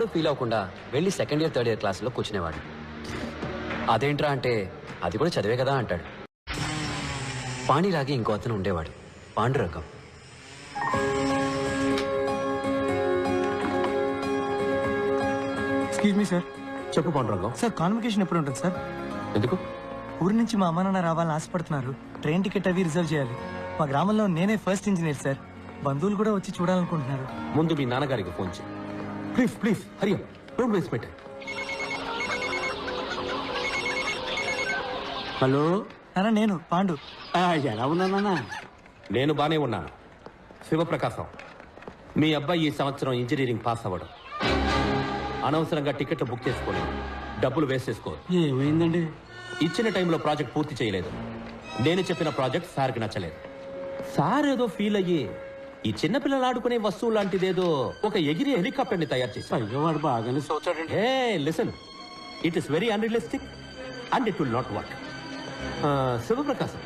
వాడు ఫీల్ అవ్వకుండా వెళ్ళి సెకండ్ ఇయర్ థర్డ్ ఇయర్ క్లాస్లో కూర్చునేవాడు అదేంట్రా అంటే అది కూడా చదివే కదా అంటాడు. పాణిలాగే ఇంకో అతను ఉండేవాడు పాండురంగం. ఎక్స్క్యూజ్ మీ సార్ చెప్పు పాండురంగం. సార్ కాన్వకేషన్ ఎప్పుడు ఉంటుంది సార్ ఎందుకు? ఊరి నుంచి మా అమ్మ నాన్న రావాలని ఆశపడుతున్నారు. ట్రైన్ టికెట్ అవి రిజర్వ్ చేయాలి. మా గ్రామంలో నేనే ఫస్ట్ ఇంజనీర్ సార్ బంధువులు కూడా వచ్చి చూడాలనుకుంటున్నారు. ముందు మీ నాన్నగారికి ఫోన్ చేయి. Please please Hari don't waste పెట్టే హలో నాన్న నేను పాండు. ఆ, ఎలా ఉన్నానన్నా నేను బానే ఉన్నాను శివప్రకాశం. మీ అబ్బాయి ఈ సంవత్సరం ఇంజనీరింగ్ పాస్ అవ్వడం. అనవసరంగా టికెట్లు బుక్ చేసుకొని డబ్బులు వేస్ట్ చేసుకో ఏమైందండి? ఇచ్చిన టైంలో ప్రాజెక్ట్ పూర్తి చేయలేదు. నేను చెప్పిన ప్రాజెక్ట్ సార్కి నచ్చలేదు. సార్ ఏదో ఫీల్ అయ్యి ఈ చిన్నపిల్లలు ఆడుకునే వస్తువు లాంటిదేదో ఒక ఎగిరి తయారు అయ్యో వాడు బాగానే చూచాడండి ఏ listen. It is very unrealistic and it will not work Shivaprakasam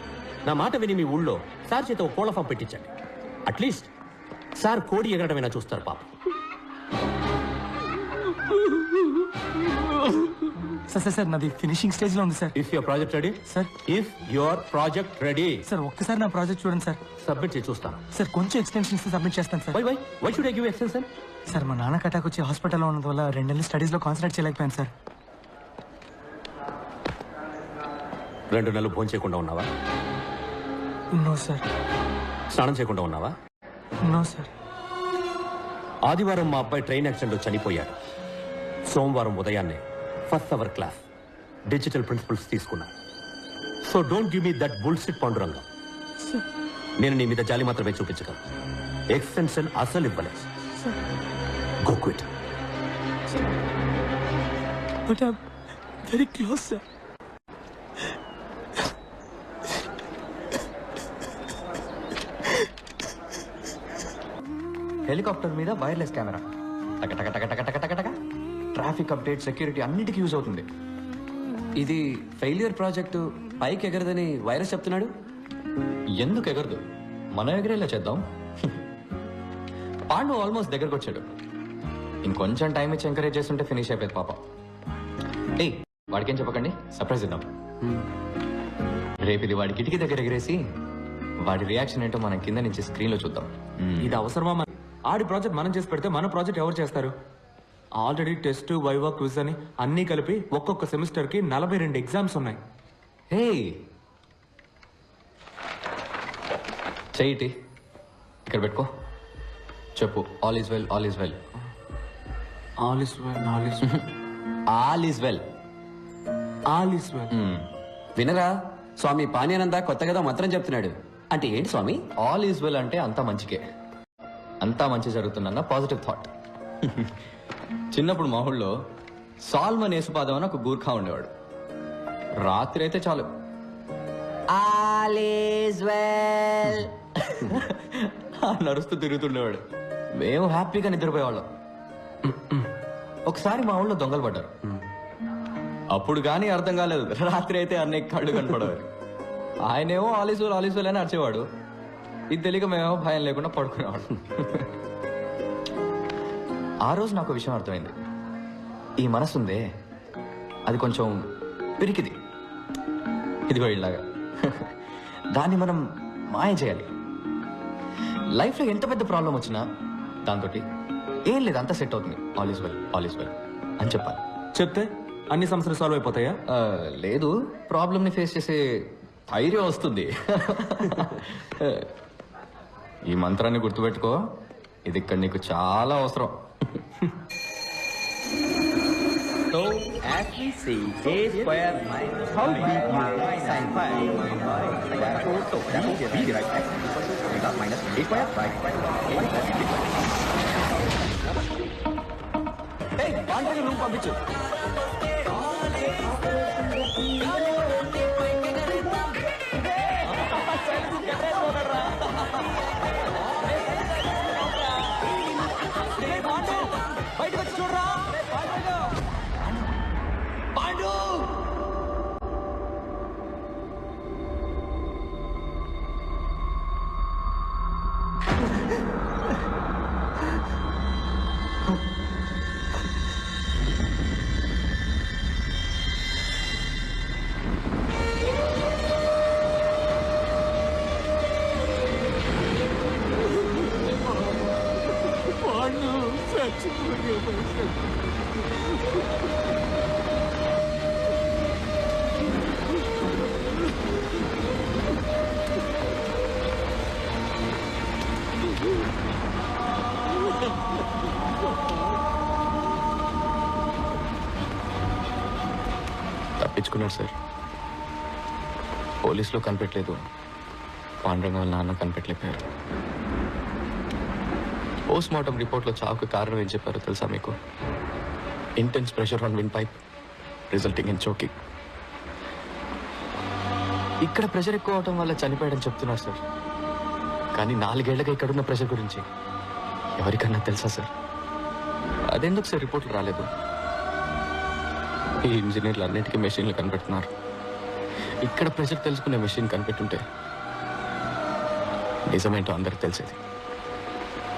నా మాట విని మీ ఊళ్ళో సార్ చేత ఒక కోళ్ళ ఫామ్ పెట్టించండి. అట్లీస్ట్ సార్ కోడి ఎగరడమైనా చూస్తారు పాప. సార్ సార్ సార్ నాది ఫినిషింగ్ స్టేజ్లో ఉంది sir. If your project ready sir. If your project ready sir ఒక్కసారి నా ప్రాజెక్ట్ చూడండి సార్. సబ్మిట్ చేసి చూస్తాను సార్ కొంచెం ఎక్స్టెన్షన్ సబ్మిట్ చేస్తాను sir. Why why why should I give extension sir మా నాన్న కటాక్ వచ్చి హాస్పిటల్లో ఉన్నందు వల్ల రెండు నెలలు స్టడీస్లో కాన్సన్ట్రేట్ చేయలేకపోయాను సార్. రెండు నెలలు భోజనం చేయకుండా ఉన్నావా? No sir. స్నానం చేయకుండా ఉన్నావా? No sir. ఆదివారం మా అబ్బాయి ట్రైన్ యాక్సిడెంట్లో చనిపోయాడు. సోమవారం ఉదయాన్నే first hour class digital principles తీసుకున్నా. So don't give me that bullshit Pandurangam. నేను నీ మీద జాలి మాత్రమే చూపించగలను. ఎక్స్టెన్షన్ అసలు ఇవ్వలేదు go quit but very close sir helicopter మీద వైర్లెస్ కెమెరా టక టక టక టక టక టక టక. ట్రాఫిక్ అప్డేట్ సెక్యూరిటీ అన్నిటికీ యూజ్ అవుతుంది. ఇది ఫెయిలియర్ ప్రాజెక్టు పైకి ఎగరదని వైరస్ చెప్తున్నాడు? ఎందుకు ఎగరదు? మనం ఎగరేలా చేద్దాం? పాండు ఆల్మోస్ట్ దగ్గరకు వచ్చాడు. ఇంకొంచెం టైం ఇచ్చి ఎంకరేజ్ చేస్తుంటే ఫినిష్ అయిపోయింది పాప. ఏయ్ వాడికేం చెప్పకండి? సర్ప్రైజ్ ఇద్దాం. రేపు ఇది వాడి కిటికీ దగ్గర ఎగరేసి వాడి రియాక్షన్ ఏంటో మనం కింద నుంచి స్క్రీన్లో చూద్దాం. ఇది అవసరమా ఆడి ప్రాజెక్ట్ మనం చేసి పెడితే మన ప్రాజెక్ట్ ఎవరు చేస్తారు? ఆల్రెడీ టెస్ట్ వైవా క్విజ్ అని అన్నీ కలిపి ఒక్కొక్క సెమిస్టర్కి నలభై రెండు ఎగ్జామ్స్ ఉన్నాయి. హే చెయ్యిటి ఇక్కడ పెట్టుకో. చెప్పు. All is well all is well all is well all is all is well all is well వినరా? స్వామి పానీయానంద కొత్త కదా మంత్రం చెప్తున్నాడు. అంటే ఏంటి స్వామి? ఆల్ ఈజ్ వెల్ అంటే అంతా మంచికే. అంతా మంచి జరుగుతుందన్న పాజిటివ్ థాట్ చిన్నప్పుడు మా ఊళ్ళో సాల్మన్ యేసుపాదం అని ఒక గూర్ఖా ఉండేవాడు. రాత్రి అయితే చాలు నడుస్తూ తిరుగుతుండేవాడు. మేము హ్యాపీగా నిద్రపోయేవాళ్ళం. ఒకసారి మా ఊళ్ళో దొంగలు పడ్డారు. అప్పుడు కానీ అర్థం కాలేదు. రాత్రి అయితే అన్నయ్య కళ్ళు కనపడేవారు ఆయనేమో ఆలీసులు ఆలీసులు అని అరిచేవాడు. ఇది తెలియక మేమేమో భయం లేకుండా పడుకునేవాడు ఆ రోజు నాకు విషయం అర్థమైంది. ఈ మనసు ఉందే అది కొంచెం పిరికిది. ఇదిగో ఇలాగా దాన్ని మనం మాయ చేయాలి. లైఫ్లో ఎంత పెద్ద ప్రాబ్లం వచ్చినా దాంతో ఏం లేదు అంతా సెట్ అవుతుంది. All is well all is well అని చెప్పాలి. చెప్తే అన్ని సమస్యలు సాల్వ్ అయిపోతాయా? లేదు. ప్రాబ్లమ్ని ఫేస్ చేసే ధైర్యం వస్తుంది. ఈ మంత్రాన్ని గుర్తుపెట్టుకో. ఇది ఇక్కడ నీకు చాలా అవసరం. So as we see, a square minus how x dot minus ఉన్నాడు సార్. పోలీసులు కనిపెట్టలేదు. పాండురంగ వాళ్ళ నాన్న కనిపెట్టలేకపోయారు పోస్ట్ మార్టం రిపోర్ట్లో చావుకు కారణం ఏం చెప్పారో తెలుసా మీకు? Intense pressure on windpipe resulting in choking ఇక్కడ ప్రెషర్ ఎక్కువ అవడం వల్ల చనిపోయాడని చెప్తున్నారు సార్. కానీ నాలుగేళ్ళగా ఇక్కడున్న ప్రెషర్ గురించి. ఎవరికన్నా తెలుసా సార్? అదెందుకు సార్? రిపోర్ట్లు రాలేదు. ఈ ఇంజనీర్లు అన్నిటికీ మెషిన్లు కనిపెడుతున్నారు. ఇక్కడ ప్రెషర్ తెలుసుకునే మెషిన్ కనిపెట్టుంటే నిజమేంటో అందరికి తెలిసేది.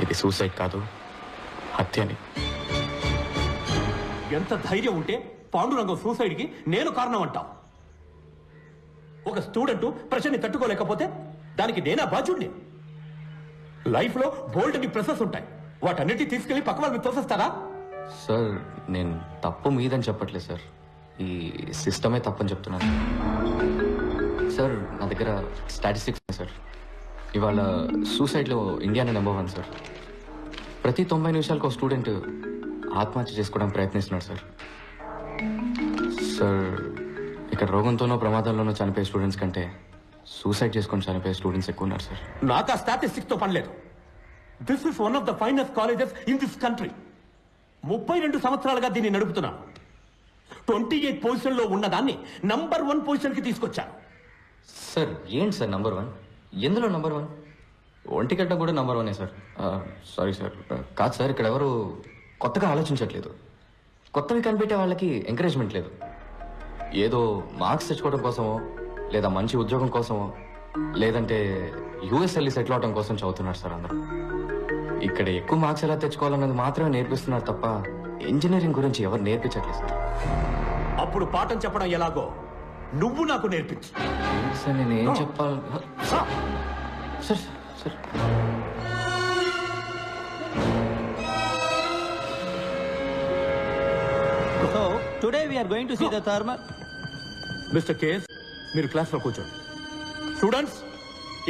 ఇది సూసైడ్ కాదు హత్య అని. ఎంత ధైర్యం ఉంటే పాండురంగం సూసైడ్కి నేను కారణం అంటావు ఒక స్టూడెంట్ ప్రెషర్ని తట్టుకోలేకపోతే దానికి నేనా బాధ్యుడిని? లైఫ్లో బోల్డ్ అని ప్రెసెస్ ఉంటాయి. వాటన్నిటి తీసుకెళ్ళి పక్క వాళ్ళకి తోసేస్తారా? సార్ నేను తప్పు మీదని చెప్పట్లేదు సార్. ఈ సిస్టమే తప్పని చెప్తున్నాను సార్. నా దగ్గర స్టాటిస్టిక్స్ ఉన్నాయి సార్. ఇవాళ సూసైడ్లో ఇండియానే నెంబర్ వన్ సార్. ప్రతి తొంభై నిమిషాలకు ఒక స్టూడెంట్ ఆత్మహత్య చేసుకోవడానికి ప్రయత్నిస్తున్నాడు సార్. సార్ ఇక్కడ రోగంతోనో ప్రమాదంలోనో చనిపోయే స్టూడెంట్స్ కంటే సూసైడ్ చేసుకొని చనిపోయే స్టూడెంట్స్ ఎక్కువ ఉన్నారు సార్. నాకు ఆ స్టాటిస్టిక్స్తో పనిలేదు this is one of the finest colleges in this country ముప్పై రెండు సంవత్సరాలుగా దీన్ని నడుపుతున్నాను ట్వంటీ ఎయిట్ పొజిషన్లో ఉన్నదాన్ని నంబర్ వన్ పొజిషన్కి తీసుకొచ్చాను సార్ ఏంటి సార్ నంబర్ వన్? ఎందులో నంబర్ వన్? ఒంటిగడ్డ కూడా నంబర్ వనే సార్. Sorry sir. కాదు సార్ ఇక్కడ ఎవరు కొత్తగా ఆలోచించట్లేదు. కొత్తవి కనిపెట్టే వాళ్ళకి ఎంకరేజ్మెంట్ లేదు. ఏదో మార్క్స్ తెచ్చుకోవడం కోసమో లేదా మంచి ఉద్యోగం కోసమో లేదంటే యూఎస్ సెటిల్ అవడం కోసం చదువుతున్నారు సార్ అందరూ. ఇక్కడ ఎక్కువ మార్క్స్ ఎలా తెచ్చుకోవాలన్నది మాత్రమే నేర్పిస్తున్నారు తప్ప ఇంజనీరింగ్ గురించి ఎవరు నేర్పించట్లేదు సార్. అప్పుడు పాఠం చెప్పడం ఎలాగో నువ్వు నాకు నేర్పించు. సార్ నేను ఏం చెప్పాలి? Sir sir. Sir so today we are going to see the thermal mister case మీరు క్లాస్లో కూర్చోండి. స్టూడెంట్స్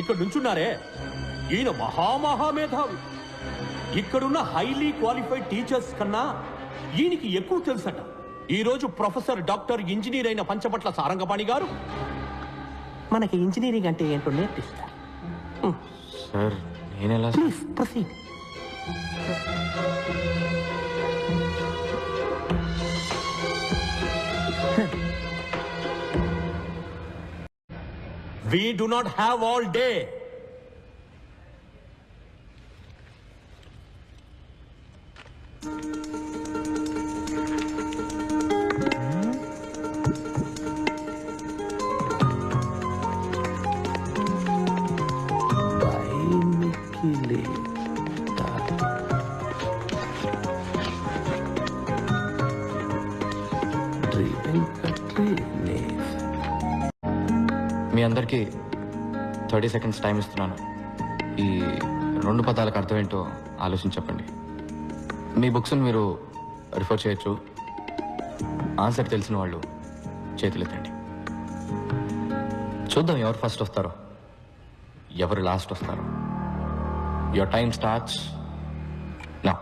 ఇక్కడ నుంచున్నారే. ఈయన మహామహామేధావి ఇక్కడున్న హైలీ క్వాలిఫైడ్ టీచర్స్ కన్నా ఈయనకి ఎక్కువ తెలుసట. ఈ రోజు ప్రొఫెసర్ డాక్టర్ ఇంజనీర్ అయిన పంచపట్ల సారంగపాణి గారు మనకి ఇంజనీరింగ్ అంటే ఏంటో నేర్పిస్తారు. సార్ నేను ఎలా please proceed. We do not have all day. మీ అందరికీ థర్టీ సెకండ్స్ టైం ఇస్తున్నాను. ఈ రెండు పదాలకు అర్థం ఏంటో ఆలోచించి చెప్పండి. మీ బుక్స్ని మీరు రిఫర్ చేయొచ్చు. ఆన్సర్ తెలిసిన వాళ్ళు చేతులెత్తండి. చూద్దాం ఎవరు ఫస్ట్ వస్తారో. ఎవరు లాస్ట్ వస్తారో. యువర్ టైం స్టార్ట్స్ నా